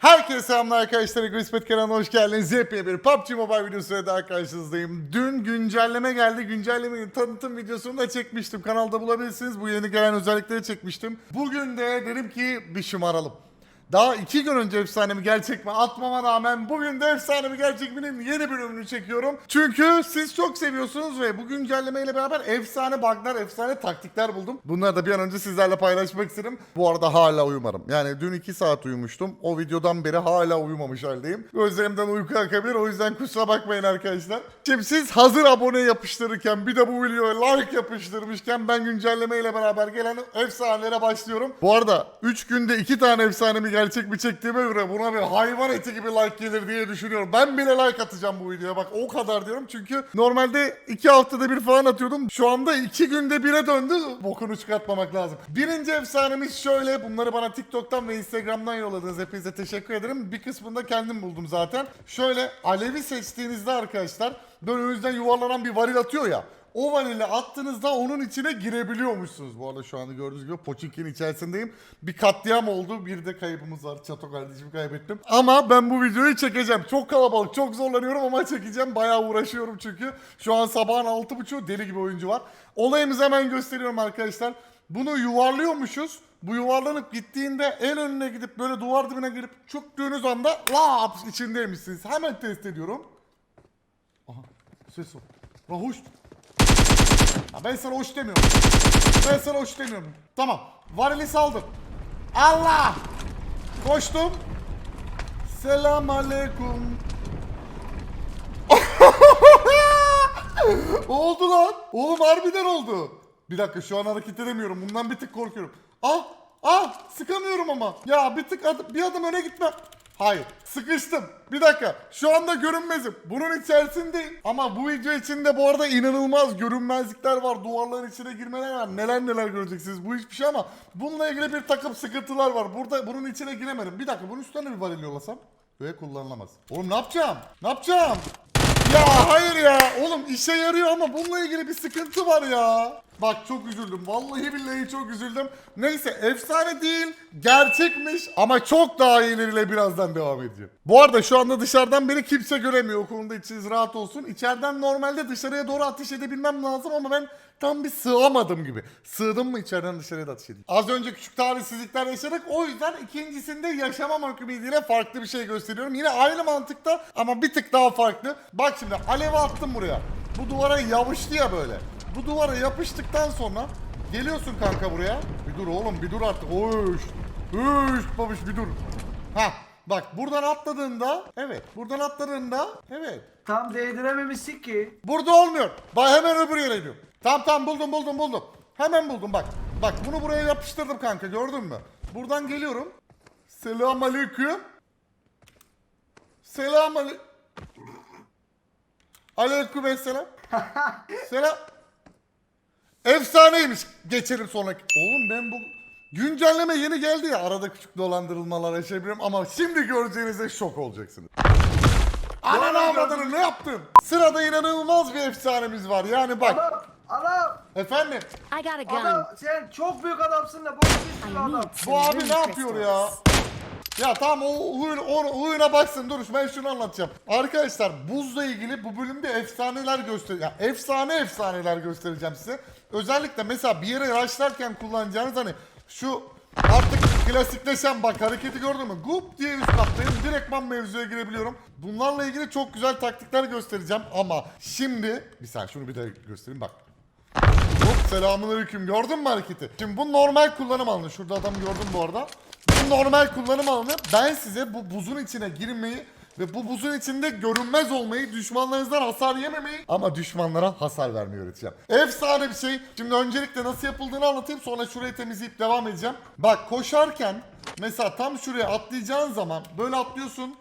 Herkese selamlar arkadaşlar. Grismet kanalına hoş geldiniz. Yepyeni bir PUBG Mobile videosuyla daha karşınızdayım. Dün güncelleme geldi. Güncellemenin tanıtım videosunu da çekmiştim. Kanalda bulabilirsiniz. Bu yeni gelen özellikleri çekmiştim. Bugün de dedim ki bir şımaralım. Daha iki gün önce efsanemi gerçek mi atmama rağmen bugün de efsanemi gerçek mi'nin yeni bölümünü çekiyorum. Çünkü siz çok seviyorsunuz ve bu güncellemeyle beraber efsane bug'lar, efsane taktikler buldum. Bunları da bir an önce sizlerle paylaşmak istedim. Bu arada hala uyumadım. Yani dün 2 saat uyumuştum. O videodan beri hala uyumamış haldeyim. Gözlerimden uyku akabilir. O yüzden kusura bakmayın arkadaşlar. Şimdi siz hazır abone yapıştırırken bir de bu videoya like yapıştırmışken ben güncellemeyle beraber gelen efsanelere başlıyorum. Bu arada 3 günde 2 tane efsanemi gerçek mi çektiğime göre buna bir hayvan eti gibi like gelir diye düşünüyorum. Ben bile like atacağım bu videoya bak o kadar diyorum. Çünkü normalde 2 haftada bir falan atıyordum. Şu anda 2 günde bire döndü. Bokunu çıkartmamak lazım. Birinci efsanemiz şöyle. Bunları bana TikTok'tan ve Instagram'dan yolladınız. Hepinize teşekkür ederim. Bir kısmını da kendim buldum zaten. Şöyle alevi seçtiğinizde arkadaşlar böyle önünüzden yuvarlanan bir varil atıyor ya. O vanili attığınızda onun içine girebiliyormuşsunuz. Bu arada şu anda gördüğünüz gibi Pochinki'nin içerisindeyim. Bir katliam oldu. Bir de kaybımız var. Çato kardeşimi kaybettim. Ama ben bu videoyu çekeceğim. Çok kalabalık, çok zorlanıyorum ama çekeceğim. Bayağı uğraşıyorum çünkü. Şu an sabahın 6.30 deli gibi oyuncu var. Olayımızı hemen gösteriyorum arkadaşlar. Bunu yuvarlıyormuşuz. Bu yuvarlanıp gittiğinde en önüne gidip böyle duvar dibine girip çöktüğünüz anda laps içindeymişsiniz. Hemen test ediyorum. Aha ses o. Rahuş. Ya ben sana hoş demiyorum. Ben sana hoş demiyorum. Tamam. Varili saldım. Allah! Koştum. Selam aleyküm. oldu lan. Oğlum harbiden oldu. Bir dakika şu an hareket edemiyorum. Bundan bir tık korkuyorum. Ah! Ah! Sıkamıyorum ama. Ya bir tık adım, bir adım öne gitme. Hayır. Sıkıştım. Bir dakika. Şu anda görünmezim. Bunun içerisindeyim. Ama bu video içinde bu arada inanılmaz görünmezlikler var. Duvarların içine girmeler var. Neler neler göreceksiniz. Bu hiçbir şey ama bununla ilgili bir takım sıkıntılar var. Burada bunun içine giremedim. Bir dakika bunun üstüne bir varil yollasam. Böyle kullanılamaz. Oğlum ne yapacağım? Ne yapacağım? Ya hayır ya. Oğlum işe yarıyor ama bununla ilgili bir sıkıntı var ya. Bak çok üzüldüm. Vallahi billahi çok üzüldüm. Neyse efsane değil. Gerçekmiş ama çok daha iyileriyle birazdan devam edeceğim. Bu arada şu anda dışarıdan beni kimse göremiyor. O konuda içiniz rahat olsun. İçeriden normalde dışarıya doğru ateş edebilmem lazım ama ben tam bir sığamadım gibi. Sığdım mı içeriden dışarıya da edeyim. Az önce küçük talihsizlikler yaşadık. O yüzden ikincisinde yaşamam ümidiyle farklı bir şey gösteriyorum. Yine aynı mantıkta ama bir tık daha farklı. Bak şimdi alevi attım buraya. Bu duvara yapıştı ya böyle. Bu duvara yapıştıktan sonra geliyorsun kanka buraya. Bir dur oğlum bir dur artık. Oş. Oş babiş bir dur. Ha bak buradan atladığında evet buradan atladığında evet Tam değdirememişsin ki. Burada olmuyor. Bak hemen öbür yere gidiyorum. Tamam tamam buldum buldum buldum. Hemen buldum bak. Bak bunu buraya yapıştırdım kanka gördün mü? Buradan geliyorum. Selam aleyküm. Selam ale... Aleyküm selam. selam. Efsaneymiş. Geçelim sonraki. Oğlum ben bu güncelleme yeni geldi ya. Arada küçük dolandırılmalar yaşayabilirim ama şimdi göreceğinizde şok olacaksınız. Ananı avradını ne yaptın? Sırada inanılmaz bir efsanemiz var. Yani bak. Adam, Efendim I got a gun. adam sen çok büyük adamsın da bu bir I adam. need bu abi ne yapıyor ya? Ya tamam o huyun, o huyuna baksın dur ben şunu anlatacağım. Arkadaşlar buzla ilgili bu bölümde efsaneler göstereceğim. Ya, efsane efsaneler göstereceğim size. Özellikle mesela bir yere rushlarken kullanacağınız hani şu artık klasikleşen bak hareketi gördün mü? Gup diye üst kattayım. Direktman mevzuya girebiliyorum. Bunlarla ilgili çok güzel taktikler göstereceğim ama şimdi bir saniye şunu bir de göstereyim bak. Selamünaleyküm gördün mü hareketi? Şimdi bu normal kullanım alanı. Şurada adam gördüm bu arada. Bu normal kullanım alanı. Ben size bu buzun içine girmeyi ve bu buzun içinde görünmez olmayı, düşmanlarınızdan hasar yememeyi ama düşmanlara hasar vermeyi öğreteceğim. Efsane bir şey. Şimdi öncelikle nasıl yapıldığını anlatayım sonra şurayı temizleyip devam edeceğim. Bak koşarken mesela tam şuraya atlayacağın zaman böyle atlıyorsun.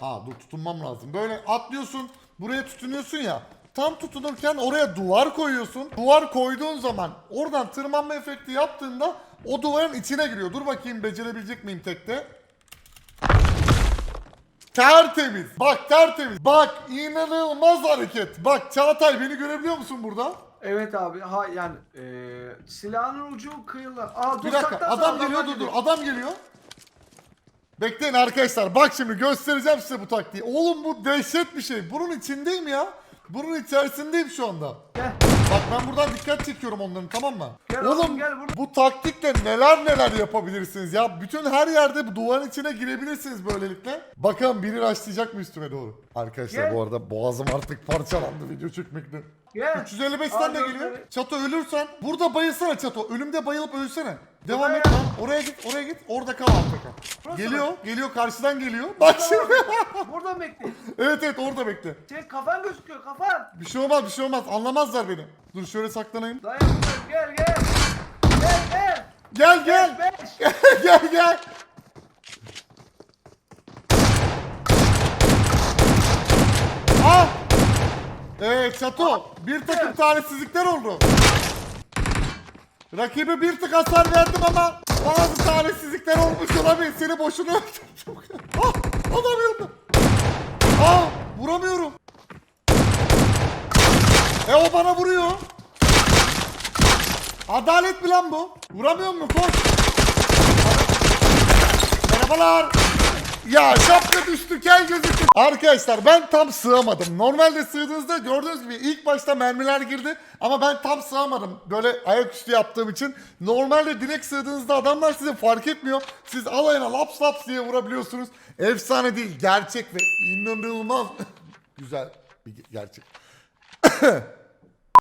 Ha dur tutunmam lazım. Böyle atlıyorsun, buraya tutunuyorsun ya. Tam tutunurken oraya duvar koyuyorsun. Duvar koyduğun zaman oradan tırmanma efekti yaptığında o duvarın içine giriyor. Dur bakayım becerebilecek miyim tekte? Tertemiz. Bak tertemiz. Bak inanılmaz hareket. Bak Çağatay beni görebiliyor musun burada? Evet abi ha yani eee silahın ucu kıyılar. Aa dur Bir dakika saklan, adam geliyor dur dur adam geliyor. Bekleyin arkadaşlar. Bak şimdi göstereceğim size bu taktiği. Oğlum bu dehşet bir şey. Bunun içindeyim ya. Bunun içerisindeyim şu anda. Gel. Bak ben buradan dikkat çekiyorum onların tamam mı? Gel Oğlum oğlum, gel vur. bu taktikle neler neler yapabilirsiniz ya. Bütün her yerde bu duvarın içine girebilirsiniz böylelikle. Bakalım biri rastlayacak mı üstüme doğru. Arkadaşlar Gel. bu arada boğazım artık parçalandı video çekmekten. Gel. 355'ten de geliyor. Çato ölürsen burada bayılsana Çato. Ölümde bayılıp ölsene. Devam et lan. Oraya git, oraya git. Orada kal altta kal. Burası Geliyor, mı? geliyor karşıdan geliyor. Bak şimdi. Buradan bekle. evet evet orada bekle. Senin kafan gözüküyor kafan. Bir şey olmaz, bir şey olmaz. Anlamazlar beni. Dur şöyle saklanayım. Dayanamıyorum gel gel. Gel gel. Gel gel. Beş. gel gel. Ah! Evet Çato bir takım talihsizlikler oldu. Rakibe bir tık hasar verdim ama bazı talihsizlikler olmuş olabilir. Seni boşuna ah! Adam yanımda. Ah! Vuramıyorum. E o bana vuruyor. Adalet mi lan bu? Vuramıyor mu? Koş. Merhabalar. Ya şapka düştü kel gözüktü. Arkadaşlar ben tam sığamadım. Normalde sığdığınızda gördüğünüz gibi ilk başta mermiler girdi. Ama ben tam sığamadım. Böyle ayaküstü yaptığım için. Normalde direkt sığdığınızda adamlar size fark etmiyor. Siz alayına laps laps diye vurabiliyorsunuz. Efsane değil. Gerçek ve inanılmaz güzel bir gerçek.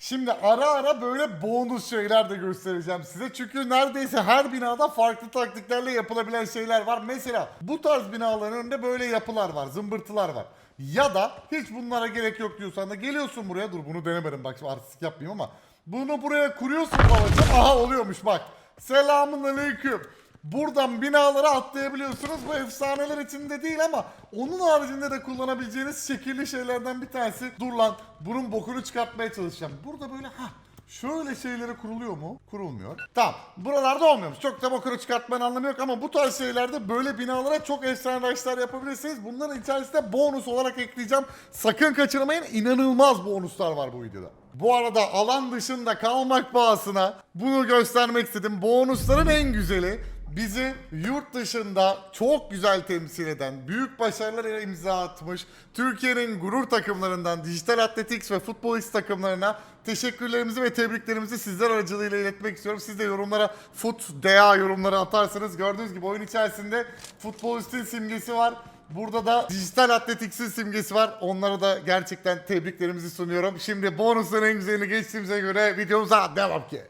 Şimdi ara ara böyle bonus şeyler de göstereceğim size. Çünkü neredeyse her binada farklı taktiklerle yapılabilen şeyler var. Mesela bu tarz binaların önünde böyle yapılar var, zımbırtılar var. Ya da hiç bunlara gerek yok diyorsan da geliyorsun buraya. Dur bunu denemedim bak şimdi artistik yapmayayım ama. Bunu buraya kuruyorsun babacığım. Aha oluyormuş bak. Selamun aleyküm. Buradan binalara atlayabiliyorsunuz. Bu efsaneler içinde değil ama onun haricinde de kullanabileceğiniz şekilli şeylerden bir tanesi. Dur lan bunun bokunu çıkartmaya çalışacağım. Burada böyle ha Şöyle şeylere kuruluyor mu? Kurulmuyor. Tamam. Buralarda olmuyormuş. Çok da bokunu çıkartmanın anlamı yok ama bu tarz şeylerde böyle binalara çok efsane işler yapabilirsiniz. Bunların içerisinde bonus olarak ekleyeceğim. Sakın kaçırmayın. İnanılmaz bonuslar var bu videoda. Bu arada alan dışında kalmak pahasına bunu göstermek istedim. Bonusların en güzeli bizi yurt dışında çok güzel temsil eden, büyük başarılara imza atmış, Türkiye'nin gurur takımlarından Dijital Athletics ve Futbolist takımlarına teşekkürlerimizi ve tebriklerimizi sizler aracılığıyla iletmek istiyorum. Siz de yorumlara fut DA yorumları atarsanız gördüğünüz gibi oyun içerisinde Futbolist'in simgesi var. Burada da Dijital Athletics'in simgesi var. Onlara da gerçekten tebriklerimizi sunuyorum. Şimdi bonusların en güzelini geçtiğimize göre videomuza devam ki.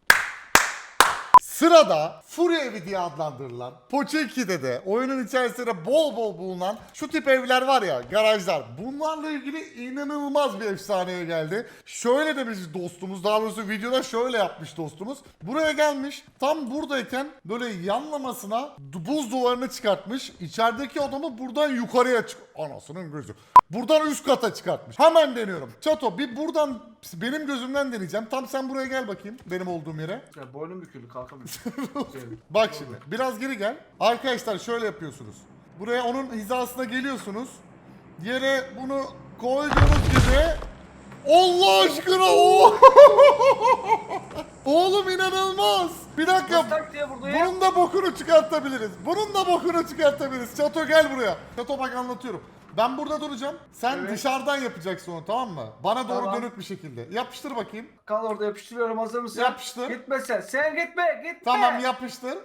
Sırada Fury evi diye adlandırılan Poçinki'de de oyunun içerisinde bol bol bulunan şu tip evler var ya garajlar. Bunlarla ilgili inanılmaz bir efsaneye geldi. Şöyle demiş dostumuz daha doğrusu videoda şöyle yapmış dostumuz. Buraya gelmiş tam buradayken böyle yanlamasına buz duvarını çıkartmış. İçerideki adamı buradan yukarıya çık... Anasının gözü. Buradan üst kata çıkartmış. Hemen deniyorum. Çato bir buradan benim gözümden deneyeceğim. Tam sen buraya gel bakayım benim olduğum yere. Ya boynum büküldü kalkamıyorum. Şey, Bak şimdi biraz geri gel. Arkadaşlar şöyle yapıyorsunuz. Buraya onun hizasına geliyorsunuz. Yere bunu koyduğunuz gibi Allah aşkına o Oğlum inanılmaz. Bir dakika. Bunun da bokunu çıkartabiliriz. Bunun da bokunu çıkartabiliriz. Çato gel buraya. Çato bak anlatıyorum. Ben burada duracağım. Sen Evet. dışarıdan yapacaksın onu tamam mı? Bana doğru Tamam. dönük bir şekilde. Yapıştır bakayım. Kal orada yapıştırıyorum hazır mısın? Yapıştır. Gitme sen. Sen gitme gitme. Tamam yapıştır.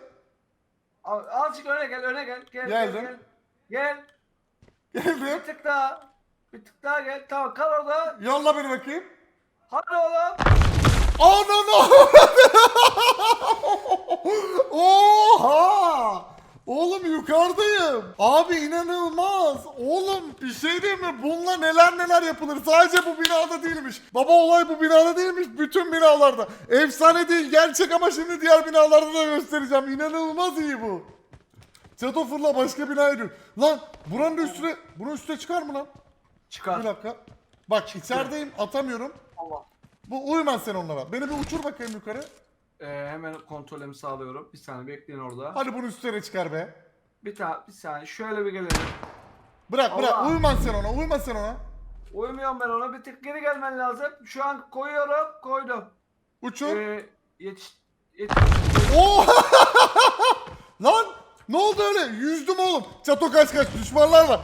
Al- Azıcık öne gel öne gel. Gel Geldim. gel gel. Gel. Geldim. Bir tık daha. Bir tık daha gel. Tamam kal orada. Yolla beni bakayım. Hadi oğlum. Ananı! Oha! Oğlum yukarıdayım. Abi inanılmaz. Oğlum bir şey değil mi? Bununla neler neler yapılır. Sadece bu binada değilmiş. Baba olay bu binada değilmiş. Bütün binalarda. Efsane değil gerçek ama şimdi diğer binalarda da göstereceğim. İnanılmaz iyi bu. Çato fırla başka binaya dön. Lan buranın üstüne, bunun üstüne çıkar mı lan? Çıkar. Bir dakika. Bak içerideyim atamıyorum. Allah. Bu uyma sen onlara. Beni bir uçur bakayım yukarı. Ee, hemen kontrolümü sağlıyorum. Bir saniye bekleyin orada. Hadi bunu üstüne çıkar be. Bir tane bir saniye şöyle bir gelelim. Bırak bırak Allah. sen ona uyuma sen ona. Uyumuyorum ben ona. Bir tık geri gelmen lazım. Şu an koyuyorum. Koydum. Uçur. Ee, yetiş... yetiş Oo! Lan Ne oldu öyle? Yüzdüm oğlum. Çato kaç kaç düşmanlar var.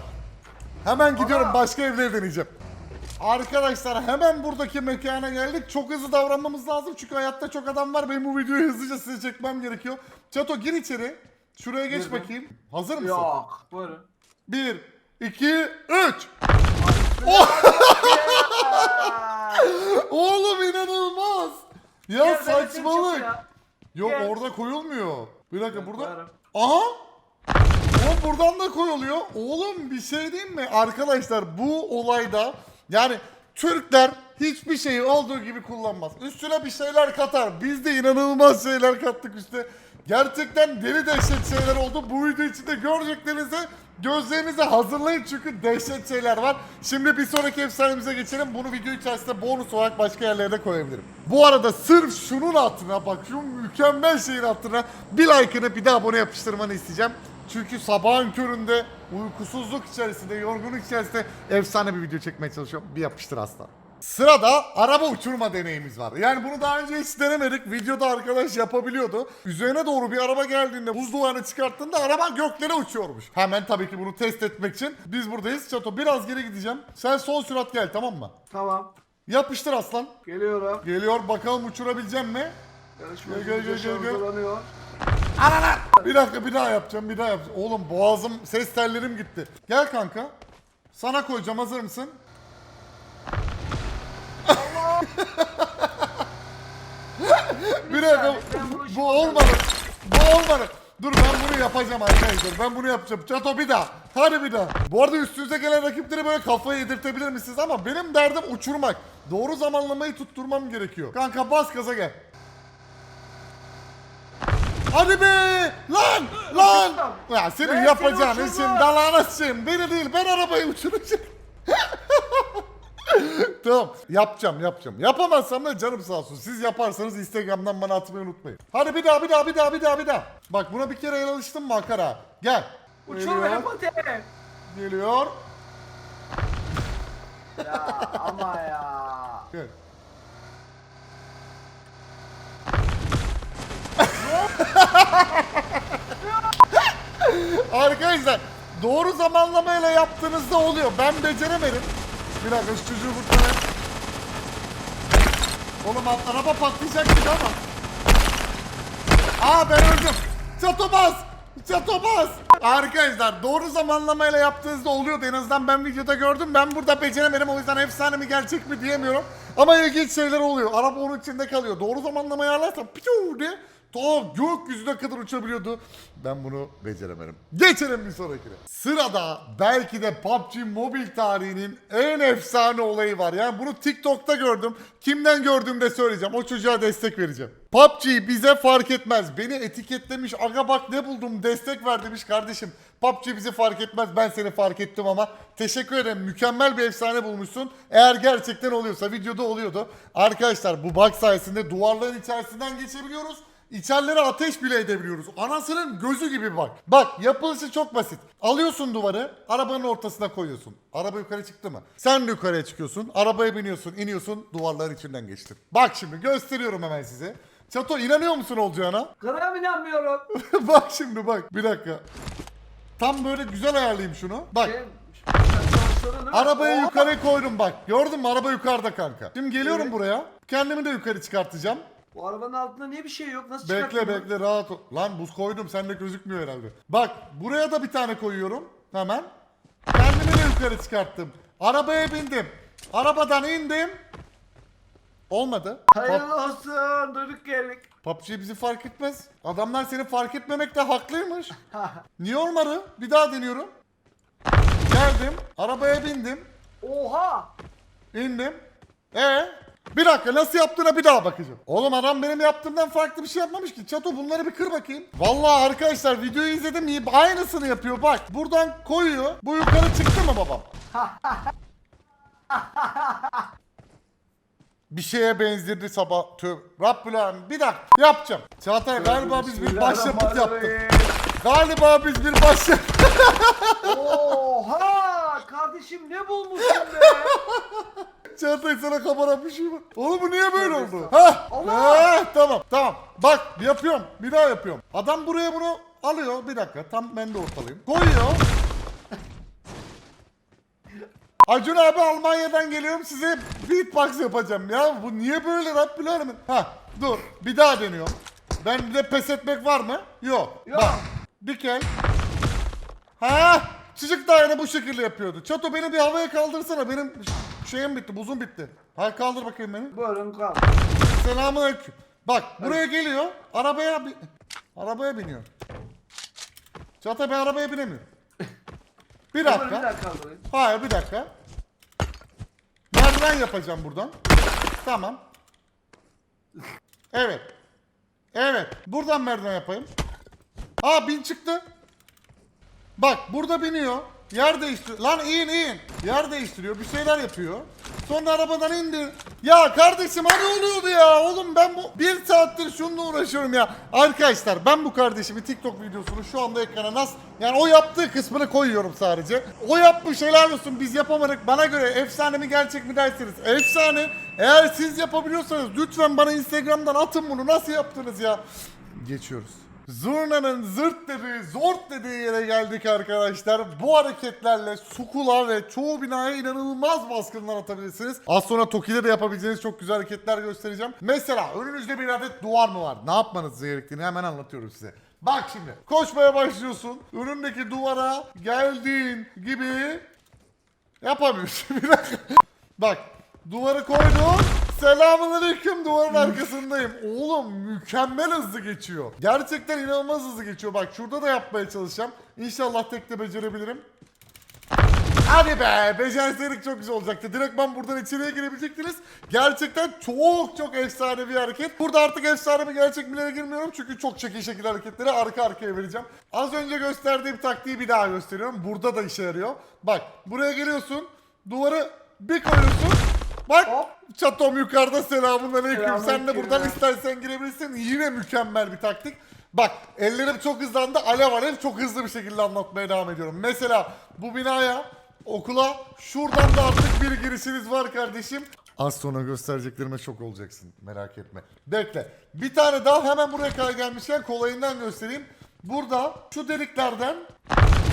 Hemen gidiyorum Ana. başka evleri deneyeceğim. Arkadaşlar hemen buradaki mekana geldik. Çok hızlı davranmamız lazım çünkü hayatta çok adam var. Benim bu videoyu hızlıca size çekmem gerekiyor. Çato gir içeri. Şuraya geç Girdim. bakayım. Hazır mısın? Yok. Buyurun. 1, 2, 3. Oğlum inanılmaz. Ya ben seni saçmalık. ya. Yok Gel. orada koyulmuyor. Bir dakika burada. Aha. Oğlum buradan da koyuluyor. Oğlum bir şey diyeyim mi? Arkadaşlar bu olayda yani Türkler hiçbir şeyi olduğu gibi kullanmaz. Üstüne bir şeyler katar. Biz de inanılmaz şeyler kattık üstüne. Gerçekten deli dehşet şeyler oldu. Bu video içinde göreceklerinizi gözlerinize hazırlayın çünkü dehşet şeyler var. Şimdi bir sonraki efsanemize geçelim. Bunu video içerisinde bonus olarak başka yerlere koyabilirim. Bu arada sırf şunun hatırına bak şu mükemmel şeyin hatırına bir like'ını bir de abone yapıştırmanı isteyeceğim. Çünkü sabahın köründe uykusuzluk içerisinde, yorgunluk içerisinde efsane bir video çekmeye çalışıyorum. Bir yapıştır aslan. Sırada araba uçurma deneyimiz var. Yani bunu daha önce hiç denemedik. Videoda arkadaş yapabiliyordu. Üzerine doğru bir araba geldiğinde buz duvarını çıkarttığında araba göklere uçuyormuş. Hemen tabii ki bunu test etmek için biz buradayız. Çato biraz geri gideceğim. Sen son sürat gel tamam mı? Tamam. Yapıştır aslan. Geliyorum. Geliyor bakalım uçurabilecek mi? Yarışmacı Gel, gel, gel, gel, gel. Uzanıyor. Bir dakika bir daha yapacağım bir daha yapacağım. Oğlum boğazım ses tellerim gitti. Gel kanka. Sana koyacağım hazır mısın? bir dakika bu olmadı. Bu olmadı. Dur ben bunu yapacağım arkadaşlar. Ben bunu yapacağım. Çato bir daha. Hadi bir daha. Bu arada üstünüze gelen rakipleri böyle kafayı yedirtebilir misiniz? Ama benim derdim uçurmak. Doğru zamanlamayı tutturmam gerekiyor. Kanka bas gaza gel. Hadi be! Lan! Lan! Ya senin Ben seni yapacağın uçurdum. işin dalağına sıçayım. Beni değil ben arabayı uçuracağım. tamam yapacağım yapacağım. Yapamazsam da canım sağ olsun. Siz yaparsanız Instagram'dan bana atmayı unutmayın. Hadi bir daha bir daha bir daha bir daha bir daha. Bak buna bir kere el alıştın mı Akara? Gel. Uçur Fatih. Geliyor. Ya ama ya. Gel. Arkadaşlar doğru zamanlamayla yaptığınızda oluyor. Ben beceremedim. Bir dakika şu çocuğu kurtarayım. Oğlum araba patlayacak gibi ama. Aa ben öldüm. Çato bas. Çato bas. Arkadaşlar doğru zamanlamayla yaptığınızda oluyordu. En azından ben videoda gördüm. Ben burada beceremedim. O yüzden efsane mi gerçek mi diyemiyorum. Ama ilginç şeyler oluyor. Araba onun içinde kalıyor. Doğru zamanlamayı ayarlarsan piu diye ta gökyüzüne kadar uçabiliyordu. Ben bunu beceremedim. Geçelim bir sonrakine. Sırada belki de PUBG Mobile tarihinin en efsane olayı var. Yani bunu TikTok'ta gördüm. Kimden gördüğümde söyleyeceğim. O çocuğa destek vereceğim. PUBG bize fark etmez. Beni etiketlemiş. Aga bak ne buldum destek ver demiş kardeşim. PUBG bizi fark etmez. Ben seni fark ettim ama teşekkür ederim. Mükemmel bir efsane bulmuşsun. Eğer gerçekten oluyorsa videoda oluyordu. Arkadaşlar bu bug sayesinde duvarların içerisinden geçebiliyoruz. İçerilere ateş bile edebiliyoruz. Anasının gözü gibi bak. Bak yapılışı çok basit. Alıyorsun duvarı, arabanın ortasına koyuyorsun. Araba yukarı çıktı mı? Sen de yukarıya çıkıyorsun, arabaya biniyorsun, iniyorsun, duvarların içinden geçtin. Bak şimdi gösteriyorum hemen size. Çato inanıyor musun olacağına? Gram inanmıyorum. bak şimdi bak. Bir dakika. Tam böyle güzel ayarlayayım şunu. Bak. Şey? Arabayı yukarı koydum bak. Gördün mü araba yukarıda kanka. Şimdi geliyorum Evet. buraya. Kendimi de yukarı çıkartacağım. Bu arabanın altında niye bir şey yok? Nasıl Bekle çıkarttın bekle rahat ol. Lan buz koydum sende gözükmüyor herhalde. Bak buraya da bir tane koyuyorum. Hemen. Kendimi de yukarı çıkarttım. Arabaya bindim. Arabadan indim. Olmadı. Hayırlı olsun. Duyduk geldik. PUBG bizi fark etmez. Adamlar seni fark etmemekte haklıymış. Niye olmadı? Bir daha deniyorum. Geldim. Arabaya bindim. Oha. İndim. E bir dakika nasıl yaptığına bir daha bakacağım. Oğlum adam benim yaptığımdan farklı bir şey yapmamış ki. Çato bunları bir kır bakayım. Vallahi arkadaşlar videoyu izledim iyi aynısını yapıyor bak. Buradan koyuyor. Bu yukarı çıktı mı babam? bir şeye benzdirdi sabah. Tövbe. Rabbül. Bir dakika yapacağım. Çağatay galiba biz bir başyapıt yaptık. Galiba biz bir başyapıt. Oha! Kardeşim ne bulmuşsun be? Çağatay sana kamera bir şey var. Oğlum bu niye böyle oldu? Ha? Allah! Ha, tamam tamam. Bak yapıyorum. Bir daha yapıyorum. Adam buraya bunu alıyor. Bir dakika. Tam ben de ortalayayım. Koyuyor. Acun abi Almanya'dan geliyorum size beatbox yapacağım ya. Bu niye böyle Rabbil Alemin? Ha dur bir daha deniyorum. Ben de pes etmek var mı? Yok. Yok. Bak dikel. Ha çocuk da aynı bu şekilde yapıyordu. Çato beni bir havaya kaldırsana. Benim şeyim bitti, buzum bitti. Ha kaldır bakayım beni. Buyurun kal. Selamun aleyküm. Bak buraya geliyor. Arabaya bi- arabaya biniyor. Çağatay ben arabaya binemiyorum. Bir Buyurun, Bir dakika. kaldırayım. Hayır bir dakika. Merdiven yapacağım buradan. Tamam. Evet. Evet. Buradan merdiven yapayım. Aa bin çıktı. Bak burada biniyor. Yer değiştiriyor. Lan in in. Yer değiştiriyor. Bir şeyler yapıyor. Sonra arabadan indi. Ya kardeşim hani oluyordu ya. Oğlum ben bu bir saattir şununla uğraşıyorum ya. Arkadaşlar ben bu kardeşimi TikTok videosunu şu anda ekrana nasıl yani o yaptığı kısmını koyuyorum sadece. O yapmış helal olsun biz yapamadık. Bana göre efsane mi gerçek mi derseniz efsane. Eğer siz yapabiliyorsanız lütfen bana Instagram'dan atın bunu. Nasıl yaptınız ya? Geçiyoruz. Zurna'nın zırt dediği, zort dediği yere geldik arkadaşlar. Bu hareketlerle Sukula ve çoğu binaya inanılmaz baskınlar atabilirsiniz. Az sonra Toki'de de yapabileceğiniz çok güzel hareketler göstereceğim. Mesela önünüzde bir adet duvar mı var? Ne yapmanız gerektiğini hemen anlatıyorum size. Bak şimdi koşmaya başlıyorsun. Önündeki duvara geldiğin gibi yapamıyorsun. bir dakika. Bak duvarı koydum. Selamun aleyküm duvarın arkasındayım. Oğlum mükemmel hızlı geçiyor. Gerçekten inanılmaz hızlı geçiyor. Bak şurada da yapmaya çalışacağım. İnşallah tek de becerebilirim. Hadi be becerseydik çok güzel olacaktı. Direkt ben buradan içeriye girebilecektiniz. Gerçekten çok çok efsane bir hareket. Burada artık efsane mi gerçek milere girmiyorum. Çünkü çok çekin şekil hareketleri arka arkaya vereceğim. Az önce gösterdiğim taktiği bir daha gösteriyorum. Burada da işe yarıyor. Bak buraya geliyorsun. Duvarı bir koyuyorsun. Bak Hop. çatom yukarıda selamun aleyküm. Sen de buradan istersen girebilirsin. Yine mükemmel bir taktik. Bak ellerim çok hızlandı. Alev alev çok hızlı bir şekilde anlatmaya devam ediyorum. Mesela bu binaya okula şuradan da artık bir girişiniz var kardeşim. Az sonra göstereceklerime şok olacaksın. Merak etme. Bekle. Bir tane daha hemen buraya kadar gelmişken kolayından göstereyim. Burada şu deliklerden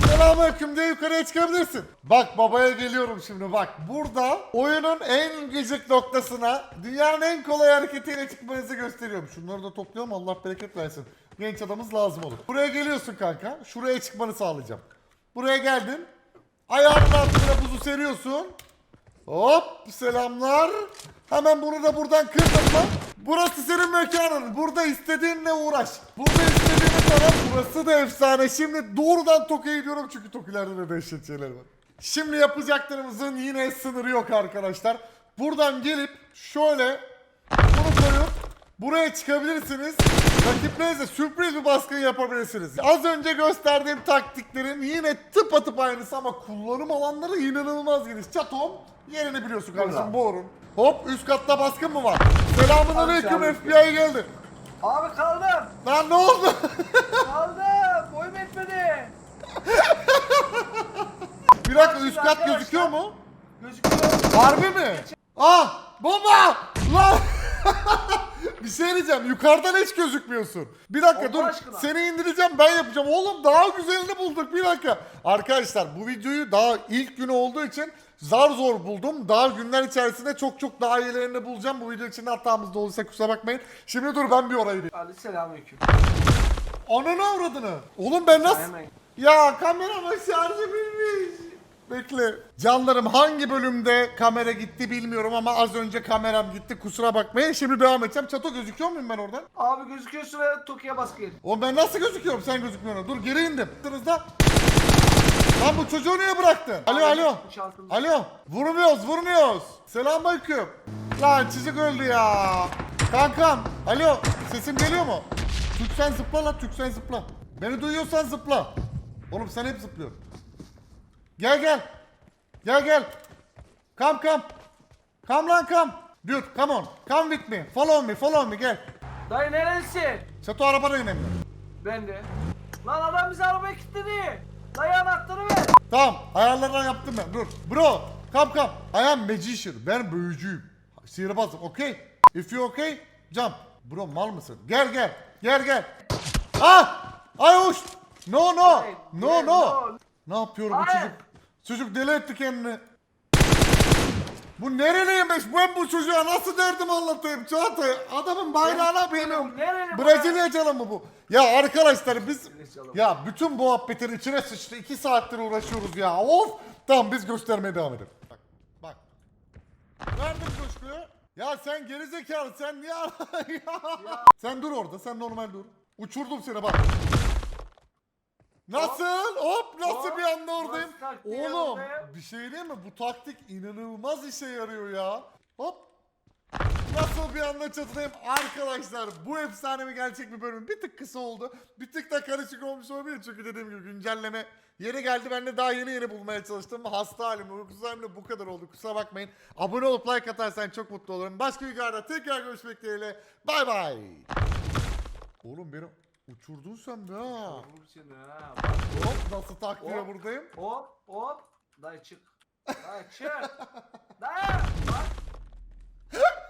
Selamünaleyküm diye yukarıya çıkabilirsin. Bak babaya geliyorum şimdi bak. Burada oyunun en gıcık noktasına dünyanın en kolay hareketiyle çıkmanızı gösteriyorum. Şunları da topluyorum Allah bereket versin. Genç adamız lazım olur. Buraya geliyorsun kanka. Şuraya çıkmanı sağlayacağım. Buraya geldin. Ayağının altına buzu seriyorsun. Hop selamlar. Hemen bunu da buradan kırdın mı? Burası senin mekanın. Burada istediğinle uğraş. Burada istediğini taraf. Burası da efsane. Şimdi doğrudan Toki'ye gidiyorum çünkü Toki'lerde de dehşet şeyler var. Şimdi yapacaklarımızın yine sınırı yok arkadaşlar. Buradan gelip şöyle bunu koyup buraya çıkabilirsiniz. Rakiplerinize sürpriz bir baskın yapabilirsiniz. Az önce gösterdiğim taktiklerin yine tıpatıp aynısı ama kullanım alanları inanılmaz geniş. Çatom yerini biliyorsun kardeşim. Borun. Hop üst katta baskın mı var? Selamun aleyküm Selamünaleyküm. FBI geldi. Abi kaldım. Lan ne oldu? Kaldım. Boyum etmedi. bir dakika üst kat arkadaşlar- gözüküyor mu? Gözüküyor. Harbi mi? Ah bomba! Lan! bir şey diyeceğim yukarıdan hiç gözükmüyorsun. Bir dakika Allah dur aşkına. seni indireceğim ben yapacağım. Oğlum daha güzelini bulduk bir dakika. Arkadaşlar bu videoyu daha ilk günü olduğu için zar zor buldum. Daha günler içerisinde çok çok daha iyilerini bulacağım. Bu video içinde hatamız da olursa kusura bakmayın. Şimdi dur ben bir orayı bir. Hadi selamünaleyküm. Ananı avradını. Oğlum ben nasıl... Hemen. Ya kamerama şarjı bitmiş. Bekle. Canlarım hangi bölümde kamera gitti bilmiyorum ama az önce kameram gitti kusura bakmayın. Şimdi devam edeceğim. Çato gözüküyor muyum ben oradan? Abi gözüküyorsun ve Tokyo'ya baskı yedin. Oğlum ben nasıl gözüküyorum sen gözükmüyorsun. Dur geri indim. Sınızda. Lan bu çocuğu niye bıraktın? Alo alo. Şansımız. Alo. Vurmuyoruz vurmuyoruz. Selamünaleyküm. Lan çizik öldü ya. Kankam. Alo. Sesim geliyor mu? Türksen zıpla lan Türksen zıpla. Beni duyuyorsan zıpla. Oğlum sen hep zıplıyorsun. Gel gel. Gel gel. Come come. Come lan come. Dude come on. Come with me. Follow me follow me gel. Dayı neredesin? Çatı arabada inemiyor. Ben de. Lan adam bizi arabaya kilitledi. Dayı anahtarı ver. Tamam ayarlardan yaptım ben dur. Bro Come come. I am magician. Ben büyücüyüm. Sihirbazım. Okay. If you okay, jump. Bro mal mısın? Gel gel. Gel gel. Ah! Ay uç. No no. No no. Ne yapıyor bu çocuk? Çocuk deli etti kendini. Bu nereliymiş? Ben bu çocuğa nasıl derdim anlatayım Çağatay? Adamın bayrağına benim. Nereli bu Brezilya çalımı bu. Ya arkadaşlar biz ya bütün bu muhabbetin içine sıçtı. iki saattir uğraşıyoruz ya. Of! Tamam biz göstermeye devam edelim. Bak bak. Verdim coşkuyu. Ya sen gerizekalı sen niye ya. Sen dur orada sen normal dur. Uçurdum seni bak. Nasıl? Hop nasıl Hop. bir anda oradayım? Nasıl taktiği Oğlum oradayım? bir şey değil mi? Bu taktik inanılmaz işe yarıyor ya. Hop. Nasıl bir anda çatıdayım arkadaşlar bu efsane mi gerçek bir bölüm bir tık kısa oldu bir tık da karışık olmuş olabilir çünkü dediğim gibi güncelleme yeni geldi ben de daha yeni yeni bulmaya çalıştım hasta halim uykusuz halimle bu kadar oldu kusura bakmayın abone olup like atarsan çok mutlu olurum başka bir videoda tekrar görüşmek dileğiyle bay bay oğlum beni Uçurdun sen be ha. Seni ha. Hop nasıl taktiğe buradayım. Hop hop. Dayı çık. Dayı çık. Dayı. Bak.